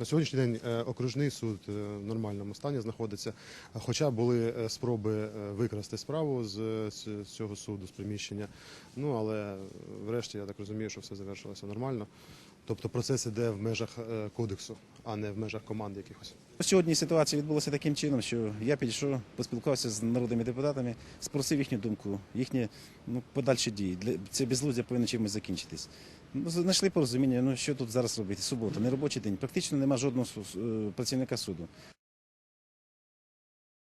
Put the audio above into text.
На сьогоднішній день е, окружний суд е, в нормальному стані знаходиться, хоча були е, спроби викрасти справу з цього суду, з приміщення. Ну але врешті я так розумію, що все завершилося нормально. Тобто процес іде в межах кодексу, а не в межах команди якихось. Сьогодні ситуація відбулася таким чином, що я підійшов, поспілкувався з народними депутатами, спросив їхню думку, їхні ну, подальші дії. Це безлуздя повинно чимось закінчитись. Ну, знайшли порозуміння. Ну що тут зараз робити? Субота, не робочий день. Практично нема жодного е, працівника суду.